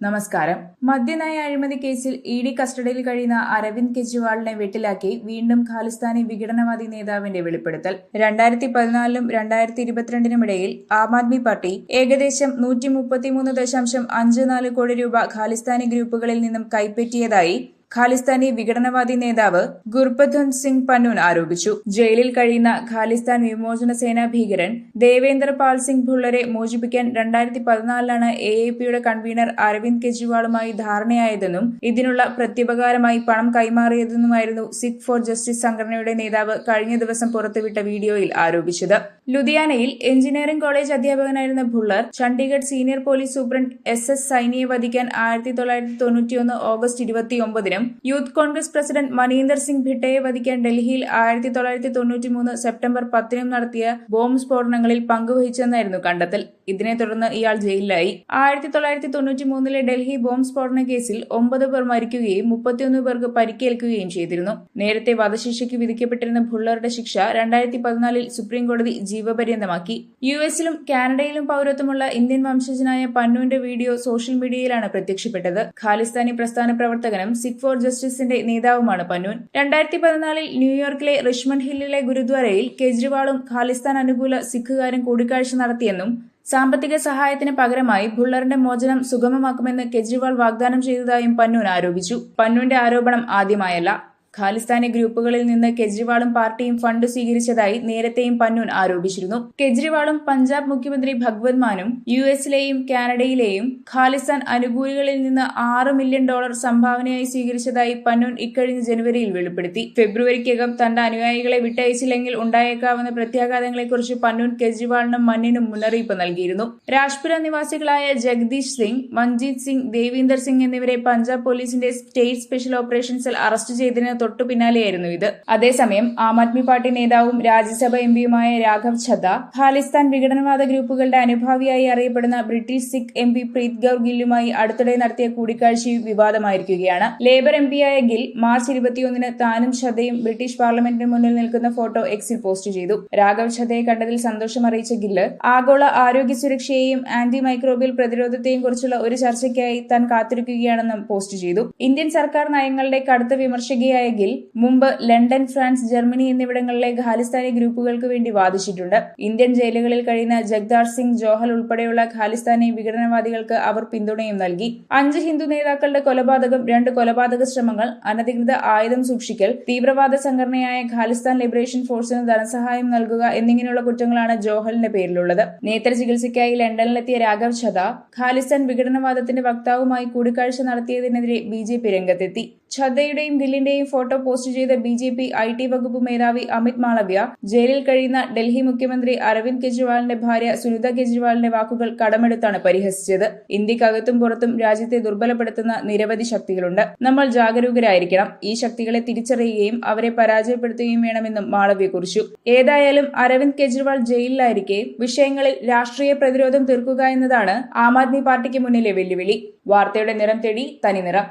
നമസ്കാരം. മദ്യനയ അഴിമതി കേസിൽ ഇ ഡി കസ്റ്റഡിയിൽ കഴിയുന്ന അരവിന്ദ് കെജ്രിവാളിനെ വെട്ടിലാക്കി വീണ്ടും ഖാലിസ്ഥാനി വിഘടനവാദി നേതാവിന്റെ വെളിപ്പെടുത്തൽ. രണ്ടായിരത്തി പതിനാലിലും രണ്ടായിരത്തി ഇരുപത്തിരണ്ടിനും ഇടയിൽ ആം ആദ്മി പാർട്ടി ഏകദേശം നൂറ്റി മുപ്പത്തിമൂന്ന് ദശാംശം അഞ്ച് നാല് കോടി രൂപ ഖാലിസ്ഥാനി ഗ്രൂപ്പുകളിൽ നിന്നും കൈപ്പറ്റിയതായി ഖാലിസ്ഥാനി വിഘടനവാദി നേതാവ് ഗുർബദ്ധൻ സിംഗ് പന്നൂൻ ആരോപിച്ചു. ജയിലിൽ കഴിയുന്ന ഖാലിസ്ഥാൻ വിമോചന സേനാ ഭീകരൻ ദേവേന്ദ്ര പാൽ സിംഗ് ഭുള്ളരെ മോചിപ്പിക്കാൻ രണ്ടായിരത്തി പതിനാലിലാണ് എ എ പിയുടെ കൺവീനർ അരവിന്ദ് കെജ്രിവാളുമായി ധാരണയായതെന്നും ഇതിനുള്ള പ്രത്യുപകാരമായി പണം കൈമാറിയതെന്നുമായിരുന്നു സിഖ് ഫോർ ജസ്റ്റിസ് സംഘടനയുടെ നേതാവ് കഴിഞ്ഞ ദിവസം പുറത്തുവിട്ട വീഡിയോയിൽ ആരോപിച്ചത്. ലുധിയാനയിൽ engineering college അധ്യാപകനായിരുന്ന Bhullar Chandigarh senior police superintendent S S സൈനിയെ വധിക്കാൻ ആയിരത്തി തൊള്ളായിരത്തി തൊണ്ണൂറ്റിയൊന്ന് August ഇരുപത്തിയൊമ്പതിനും youth Congress president Maninder Singh ഭിട്ടയെ വധിക്കാൻ ഡൽഹിയിൽ ആയിരത്തി തൊള്ളായിരത്തി തൊണ്ണൂറ്റിമൂന്ന് സെപ്റ്റംബർ പത്തിനും നടത്തിയ ബോംബ് സ്ഫോടനങ്ങളിൽ പങ്കുവഹിച്ചെന്നായിരുന്നു കണ്ടെത്തൽ. ഇതിനെ തുടർന്ന് ഇയാൾ ജയിലിലായി. ആയിരത്തി തൊള്ളായിരത്തി തൊണ്ണൂറ്റി മൂന്നിലെ ഡൽഹി ബോംബ് സ്ഫോടന കേസിൽ ഒമ്പത് പേർ മരിക്കുകയും മുപ്പത്തിയൊന്ന് പേർക്ക് പരിക്കേൽക്കുകയും ചെയ്തിരുന്നു. നേരത്തെ വധശിക്ഷയ്ക്ക് വിധിക്കപ്പെട്ടിരുന്ന ഭുള്ളറുടെ ശിക്ഷ രണ്ടായിരത്തി പതിനാലിൽ സുപ്രീം കോടതി ജീവപര്യന്തമാക്കി. യു എസിലും കാനഡയിലും പൌരത്വമുള്ള ഇന്ത്യൻ വംശജനായ പന്നുവിന്റെ വീഡിയോ സോഷ്യൽ മീഡിയയിലാണ് പ്രത്യക്ഷപ്പെട്ടത്. ഖാലിസ്ഥാനി പ്രസ്ഥാന പ്രവർത്തകനും സിഖ് ഫോർ ജസ്റ്റിസിന്റെ നേതാവുമാണ് പന്നൂൻ. രണ്ടായിരത്തി പതിനാലിൽ ന്യൂയോർക്കിലെ റിഷ്മണ്ട് ഹില്ലിലെ ഗുരുദ്വാരയിൽ കെജ്രിവാളും ഖാലിസ്ഥാൻ അനുകൂല സിഖുകാരും കൂടിക്കാഴ്ച നടത്തിയെന്നും സാമ്പത്തിക സഹായത്തിന് പകരമായി ഭുള്ളറിന്റെ മോചനം സുഗമമാക്കുമെന്ന് കെജ്രിവാൾ വാഗ്ദാനം ചെയ്തതായും പന്നൂൻ ആരോപിച്ചു. പന്നൂന്റെ ആരോപണം ആദ്യമായല്ല. ഖാലിസ്ഥാനി ഗ്രൂപ്പുകളിൽ നിന്ന് കെജ്രിവാളും പാർട്ടിയും ഫണ്ട് സ്വീകരിച്ചതായി നേരത്തെയും പന്നൂൻ ആരോപിച്ചിരുന്നു. കെജ്രിവാളും പഞ്ചാബ് മുഖ്യമന്ത്രി ഭഗവത് മാനും യു എസിലെയും കാനഡയിലെയും ഖാലിസ്ഥാൻ അനുകൂലികളിൽ നിന്ന് ആറ് മില്യൺ ഡോളർ സംഭാവനയായി സ്വീകരിച്ചതായി പന്നൂൻ ഇക്കഴിഞ്ഞ ജനുവരിയിൽ വെളിപ്പെടുത്തി. ഫെബ്രുവരിക്കകം തന്റെ അനുയായികളെ വിട്ടയച്ചില്ലെങ്കിൽ ഉണ്ടായേക്കാവുന്ന പ്രത്യാഘാതങ്ങളെക്കുറിച്ച് പന്നൂൻ കെജ്രിവാളിനും മന്നിനും മുന്നറിയിപ്പ് നൽകിയിരുന്നു. രാജ്പുര നിവാസികളായ ജഗദീഷ് സിംഗ് മഞ്ജീത് സിംഗ് ദേവീന്ദർ സിംഗ് എന്നിവരെ പഞ്ചാബ് പോലീസിന്റെ സ്റ്റേറ്റ് സ്പെഷ്യൽ ഓപ്പറേഷൻസിൽ അറസ്റ്റ് ചെയ്തതിന് തൊട്ടു പിന്നാലെയായിരുന്നു ഇത്. അതേസമയം ആം ആദ്മി പാർട്ടി നേതാവും രാജ്യസഭ എംപിയുമായ രാഘവ് ഛദ്ദ ഖാലിസ്ഥാൻ വിഘടനവാദ ഗ്രൂപ്പുകളുടെ അനുഭാവിയായി അറിയപ്പെടുന്ന British Sikh M P Preet Gaur ഗില്ലുമായി അടുത്തിടെ നടത്തിയ കൂടിക്കാഴ്ചയും വിവാദമായിരിക്കുകയാണ്. ലേബർ എം പിയായ ഗിൽ മാർച്ച് ഇരുപത്തിയൊന്നിന് താനും ഛദ്ദയും ബ്രിട്ടീഷ് പാർലമെന്റിന് മുന്നിൽ നിൽക്കുന്ന ഫോട്ടോ എക്സിൽ പോസ്റ്റ് ചെയ്തു. രാഘവ് ഛദ്ദയെ കണ്ടതിൽ സന്തോഷം അറിയിച്ച ഗില്ല് ആഗോള ആരോഗ്യ സുരക്ഷയെയും ആന്റി മൈക്രോബിയൽ പ്രതിരോധത്തെയും കുറിച്ചുള്ള ഒരു ചർച്ചയ്ക്കായി താൻ കാത്തിരിക്കുകയാണെന്നും പോസ്റ്റ് ചെയ്തു. ഇന്ത്യൻ സർക്കാർ നയങ്ങളുടെ കടുത്ത വിമർശകയായ ഗിൽ മുമ്പ് ലണ്ടൻ ഫ്രാൻസ് ജർമ്മനി എന്നിവിടങ്ങളിലെ ഖാലിസ്ഥാനി ഗ്രൂപ്പുകൾക്ക് വേണ്ടി വാദിച്ചിട്ടുണ്ട്. ഇന്ത്യൻ ജയിലുകളിൽ കഴിയുന്ന ജഗ്ദാർ സിംഗ് ജോഹൽ ഉൾപ്പെടെയുള്ള ഖാലിസ്ഥാനി വിഘടനവാദികൾക്ക് അവർ പിന്തുണയും നൽകി. അഞ്ച് ഹിന്ദു നേതാക്കളുടെ കൊലപാതകം രണ്ട് കൊലപാതക ശ്രമങ്ങൾ അനധികൃത ആയുധം സൂക്ഷിക്കൽ തീവ്രവാദ സംഘടനയായ ഖാലിസ്ഥാൻ ലിബറേഷൻ ഫോഴ്സിന് ധനസഹായം നൽകുക എന്നിങ്ങനെയുള്ള കുറ്റങ്ങളാണ് ജോഹലിന്റെ പേരിലുള്ളത്. നേത്ര ചികിത്സയ്ക്കായി ലണ്ടനിലെത്തിയ രാഘവ് ഛദ ഖാലിസ്ഥാൻ വിഘടനവാദത്തിന്റെ വക്താവുമായി കൂടിക്കാഴ്ച നടത്തിയതിനെതിരെ ബി ജെ പി രംഗത്തെത്തി. ഛദ്ദയുടെയും ഗില്ലിന്റെയും ഫോട്ടോ പോസ്റ്റ് ചെയ്ത B J P I T വകുപ്പ് മേധാവി അമിത് മാളവ്യ ജയിലിൽ കഴിയുന്ന ഡൽഹി മുഖ്യമന്ത്രി അരവിന്ദ് കെജ്രിവാളിന്റെ ഭാര്യ സുനിത കെജ്രിവാളിന്റെ വാക്കുകൾ കടമെടുത്താണ് പരിഹസിച്ചത്. ഇന്ത്യക്കകത്തും പുറത്തും രാജ്യത്തെ ദുർബലപ്പെടുത്തുന്ന നിരവധി ശക്തികളുണ്ട്. നമ്മൾ ജാഗരൂകരായിരിക്കണം. ഈ ശക്തികളെ തിരിച്ചറിയുകയും അവരെ പരാജയപ്പെടുത്തുകയും വേണമെന്നും മാളവ്യ കുറിച്ചു. ഏതായാലും അരവിന്ദ് കെജ്രിവാൾ ജയിലിലായിരിക്കെ വിഷയങ്ങളിൽ രാഷ്ട്രീയ പ്രതിരോധം തീർക്കുക എന്നതാണ് ആം ആദ്മി പാർട്ടിക്ക് മുന്നിലെ വെല്ലുവിളി. വാർത്തയുടെ നിറം തേടി തനി നിറം.